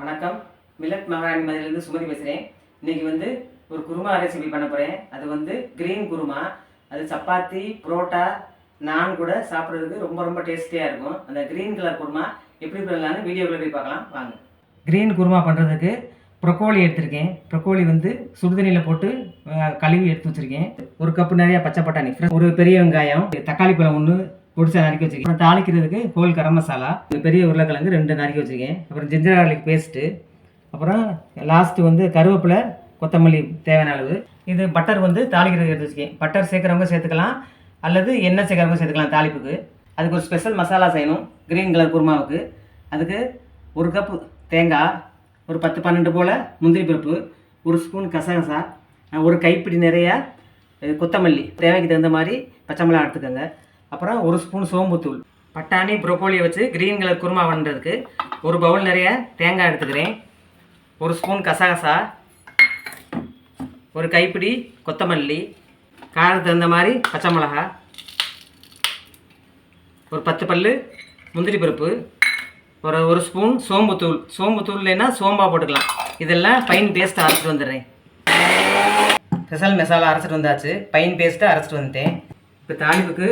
வணக்கம். மில்லட் மகாராணி மதிலிருந்து சுமதி பேசுகிறேன் இன்னைக்கு வந்து ஒரு குருமா ரெசிபி பண்ண போகிறேன் அது வந்து கிரீன் குருமா. அது சப்பாத்தி புரோட்டா நான் கூட சாப்பிட்றதுக்கு ரொம்ப ரொம்ப டேஸ்டியாக இருக்கும். அந்த கிரீன் கலர் குருமா எப்படி பண்ணலாம்னு வீடியோக்குள்ள போய் பார்க்கலாம். வாங்க. கிரீன் குருமா பண்ணுறதுக்கு ப்ரொக்கோலி எடுத்திருக்கேன். ப்ரொக்கோலி வந்து சுடுதண்ணியில் போட்டு கழுவி எடுத்து வச்சுருக்கேன். ஒரு கப்பு நிறையா பச்சை பட்டாணி ஒரு பெரிய வெங்காயம் தக்காளி பழம் ஒன்று பிடிச்ச நறுக்கி வச்சுருக்கேன். அப்புறம் தாளிக்கிறதுக்கு ஹோல் கரம் மசாலா பெரிய உருளைக்கிழங்கு ரெண்டு நறுக்கி வச்சுருக்கேன். அப்புறம் ஜிஞ்சர் கார்லிக் பேஸ்ட்டு அப்புறம் லாஸ்ட்டு வந்து கருவேப்பிலை கொத்தமல்லி தேவையான அளவு. இது பட்டர் வந்து தாளிக்கிறதுக்கு எடுத்து வச்சுக்கேன் பட்டர் சேர்க்குறவங்க சேர்த்துக்கலாம். அல்லது எண்ணெய் சேர்க்குறவங்க சேர்த்துக்கலாம் தாளிப்புக்கு. அதுக்கு ஒரு ஸ்பெஷல் மசாலா செய்யணும். கிரீன் கலர் குருமாவுக்கு. அதுக்கு ஒரு கப்பு தேங்காய் ஒரு பத்து பன்னெண்டு போல் முந்திரி பருப்பு ஒரு ஸ்பூன் கசகசா ஒரு கைப்பிடி நிறைய கொத்தமல்லி. தேவைக்கு தகுந்த மாதிரி பச்சை மிளகா எடுத்துக்கோங்க. அப்புறம் ஒரு ஸ்பூன் சோம்புத்தூள். பட்டாணி ப்ரோக்கோலியை வச்சு கிரீன் கலர் குருமா பண்ணுறதுக்கு ஒரு பவுல் நிறைய தேங்காய் எடுத்துக்கிறேன். ஒரு ஸ்பூன் கசகசா. ஒரு கைப்பிடி கொத்தமல்லி. காரத்துக்கு தகுந்த மாதிரி பச்சை மிளகா ஒரு பத்து பல்லு முந்திரி பருப்பு. ஒரு ஒரு ஸ்பூன் சோம்புத்தூள். சோம்புத்தூள் இல்லைன்னா சோம்பா போட்டுக்கலாம். இதெல்லாம் பைன் பேஸ்ட்டை அரைச்சிட்டு வந்துடுறேன். ஸ்பெஷல் மசாலா அரைச்சிட்டு வந்தாச்சு. பைன் பேஸ்ட்டை அரைச்சிட்டு வந்துட்டேன். இப்போ தாளிப்புக்கு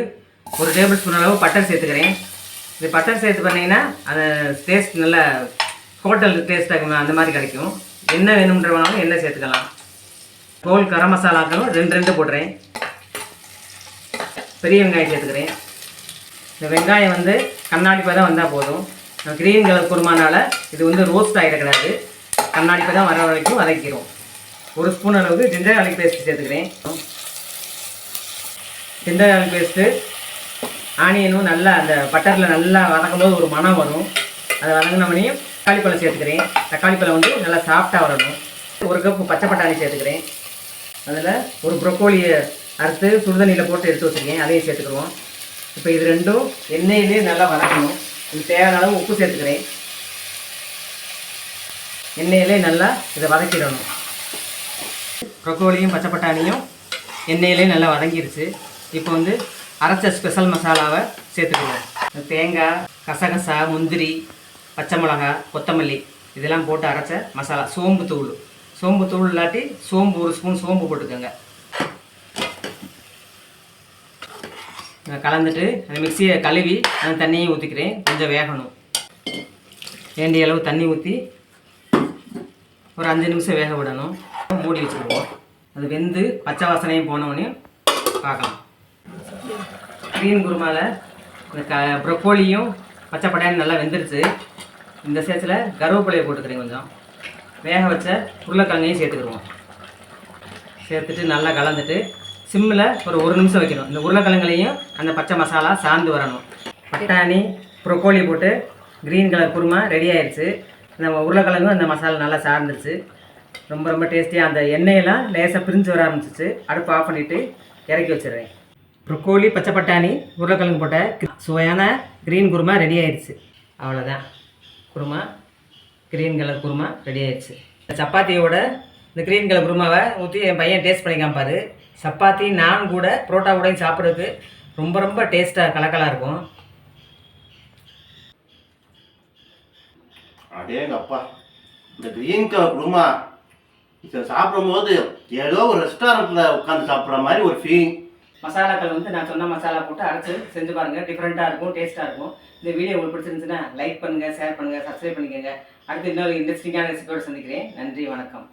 ஒரு டேபிள் ஸ்பூன் அளவு பட்டர் சேர்த்துக்கிறேன். இது பட்டர் சேர்த்து பண்ணிங்கன்னா அந்த டேஸ்ட் நல்ல ஹோட்டல் டேஸ்ட்டாக அந்த மாதிரி கிடைக்கும். என்ன வேணுன்றவனாலும் எண்ணெய் சேர்த்துக்கலாம். தோல் கரம் மசாலாக்களும் ரெண்டு ரெண்டு போடுறேன் பெரிய வெங்காயம் சேர்த்துக்கிறேன். இந்த வெங்காயம் வந்து கண்ணாடி பதம் வந்தால் போதும். க்ரீன் கலர் குருமானால் இது வந்து ரோஸ்ட் ஆகிடக்கூடாது கண்ணாடி பதம் வர வரைக்கும் வதக்கிறோம் ஒரு ஸ்பூன் அளவுக்கு ஜிஞ்சர் அலி பேஸ்ட் சேர்த்துக்கிறேன். ஜிஞ்சர் அலி பேஸ்ட்டு ஆனியனும் நல்லா அந்த பட்டரில் நல்லா வதக்கும் போது ஒரு மணம் வரும். அதை வதங்கினவனையும் தக்காளி பழம் சேர்த்துக்கிறேன். தக்காளி பழம் வந்து நல்லா சாஃப்டாக வரணும். ஒரு கப்பு பச்சை பட்டாணி சேர்த்துக்கிறேன். அதில் ஒரு ப்ரொக்கோலியை அறுத்து சுடுதண்ணியில் போட்டு எடுத்து வச்சுருக்கேன். அதையும் சேர்த்துக்குருவோம் இப்போ இது ரெண்டும் எண்ணெயிலே நல்லா வதக்கணும். இது தேவையான அளவு உப்பு சேர்த்துக்கிறேன். எண்ணெயிலே நல்லா இதை வதக்கிடணும். ப்ரொக்கோலியும் பச்சை பட்டாணியும் எண்ணெயிலே நல்லா வதங்கிருச்சு. இப்போ வந்து அரைச்ச ஸ்பெஷல் மசாலாவை சேர்த்துக்குவோம் தேங்காய் கசகசா முந்திரி பச்சை மிளகா கொத்தமல்லி இதெல்லாம் போட்டு அரைச்ச மசாலா சோம்பு தூள். சோம்பு தூள் இல்லாட்டி சோம்பு ஒரு ஸ்பூன் சோம்பு போட்டுக்கோங்க. நான் கலந்துட்டு அந்த மிக்சியை கழுவி அந்த தண்ணியை ஊற்றிக்கிறேன் கொஞ்சம் வேகணும். வேண்டிய அளவு தண்ணி ஊற்றி ஒரு அஞ்சு நிமிஷம் வேக விடணும். மூடி வச்சுருவோம் அது வெந்து பச்சை வாசனையும் போனவொடனே பார்க்கலாம். க்ரீன் குருமாவில் இந்த க ப்ரொக்கோலியும் பச்சை பட்டாணி நல்லா வெந்துருச்சு. இந்த சேத்தில் கருவேப்பிலையை போட்டுக்கிறேன் கொஞ்சம். வேக வச்ச உருளைக்கிழங்கையும் சேர்த்துக்கிடுவோம். சேர்த்துட்டு நல்லா கலந்துட்டு சிம்மில் ஒரு ஒரு நிமிஷம் வைக்கணும். இந்த உருளைக்கிழங்குலையும் அந்த பச்சை மசாலா சார்ந்து வரணும். பட்டாணி ப்ரொக்கோலி போட்டு க்ரீன் கலர் குருமா ரெடி ஆயிடுச்சு நம்ம உருளைக்கிழங்கும் அந்த மசாலா நல்லா சார்ந்துருச்சு. ரொம்ப ரொம்ப டேஸ்டியாக அந்த எண்ணெயெல்லாம் லேசாக பிரிஞ்சு வர ஆரம்பிச்சிச்சு. அடுப்பு ஆஃப் பண்ணிவிட்டு இறக்கி வச்சிடுறேன் ப்ரொக்கோலி பச்சை பட்டாணி உருளைக்கிழங்கு போட்ட சுவையான க்ரீன் குருமா ரெடி ஆயிடுச்சு. அவ்வளோதான் kurma green colour kurma ready ஆயிடுச்சு. சப்பாத்தியோட இந்த க்ரீன் கலர் குருமாவை ஊற்றி என் பையன் டேஸ்ட் பண்ணி காமிப்பாரு சப்பாத்தி நான் கூட புரோட்டா கூடயும் சாப்பிட்றதுக்கு ரொம்ப ரொம்ப டேஸ்ட்டாக கலக்கலாக இருக்கும். அடேங்க அப்பா இந்த க்ரீன் கலர் குருமா இதை சாப்பிடும்போது ஏதோ ஒரு ரெஸ்டாரண்ட்டில் உட்காந்து சாப்பிட்ற மாதிரி ஒரு ஃபீலிங் மசாலாக்கள் வந்து நான் சொன்ன மசாலா போட்டு அரைச்சு செஞ்சு பாருங்கள் டிஃப்ரெண்ட்டாக இருக்கும் டேஸ்ட்டாக இருக்கும். இந்த வீடியோ உங்களுக்கு பிடிச்சிருந்துச்சுன்னா லைக் பண்ணுங்கள் ஷேர் பண்ணுங்கள் சப்ஸ்கிரைப் பண்ணிக்கோங்க. அடுத்து இன்னொரு இன்ட்ரெஸ்டிங்கான ரெசிபியோடு சந்திக்கிறேன். நன்றி வணக்கம்.